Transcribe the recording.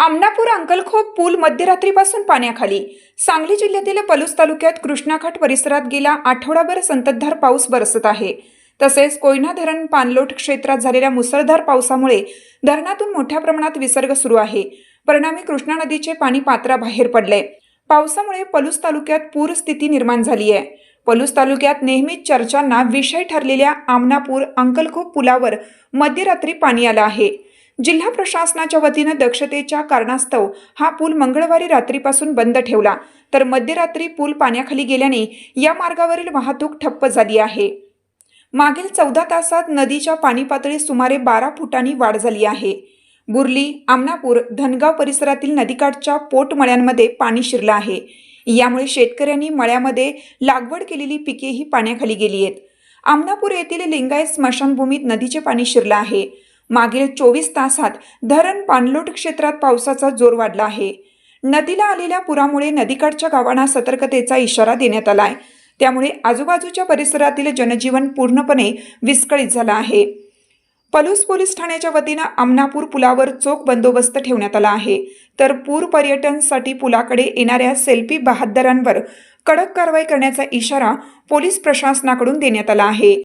आमनापूर अंकलखोप पूल मध्यरात्रीपासून पाण्याखाली. सांगली जिल्ह्यातील पलूस तालुक्यात कृष्णाघाट परिसरात गेला आठवडाभर संततधार पाऊस बरसत आहे. तसेच कोयना धरण पाणलोट क्षेत्रात झालेल्या मुसळधार पावसामुळे धरणातून मोठ्या प्रमाणात विसर्ग सुरू आहे. परिणामी कृष्णा नदीचे पाणी पात्राबाहेर पडले. पावसामुळे पलूस तालुक्यात पूर स्थिती निर्माण झाली आहे. पलूस तालुक्यात नेहमीच चर्चांना विषय ठरलेल्या आमनापूर अंकलखोप पुलावर मध्यरात्री पाणी आलं आहे. जिल्हा प्रशासनाच्या वतीनं दक्षतेच्या कारणास्तव हा पूल मंगळवारी रात्रीपासून बंद ठेवला. तर मध्यरात्री पूल पाण्याखाली गेल्याने या मार्गावरील वाहतूक ठप्प झाली आहे. मागील चौदा तासात नदीच्या पाणी पातळीत सुमारे बारा फुटांनी वाढ झाली आहे. बुर्ली आमनापूर धनगाव परिसरातील नदीकाठच्या पोटमळ्यांमध्ये पाणी शिरलं आहे. यामुळे शेतकऱ्यांनी मळ्यामध्ये लागवड केलेली पिकेही पाण्याखाली गेली आहेत. आमनापूर येथील लिंगायत स्मशानभूमीत नदीचे पाणी शिरलं आहे. मागील चोवीस तासात धरण पाणलोट क्षेत्रात पावसाचा जोर वाढला आहे. नदीला आलेल्या पुरामुळे नदीकाठच्या गावांना सतर्कतेचा इशारा देण्यात आलाय. त्यामुळे आजूबाजूच्या परिसरातील जनजीवन पूर्णपणे विस्कळीत झालं आहे. पलूस पोलीस ठाण्याच्या वतीनं आमनापूर पुलावर चोख बंदोबस्त ठेवण्यात आला आहे. तर पूर पर्यटनसाठी पुलाकडे येणाऱ्या सेल्फी बहादरांवर कडक कारवाई करण्याचा इशारा पोलीस प्रशासनाकडून देण्यात आला आहे.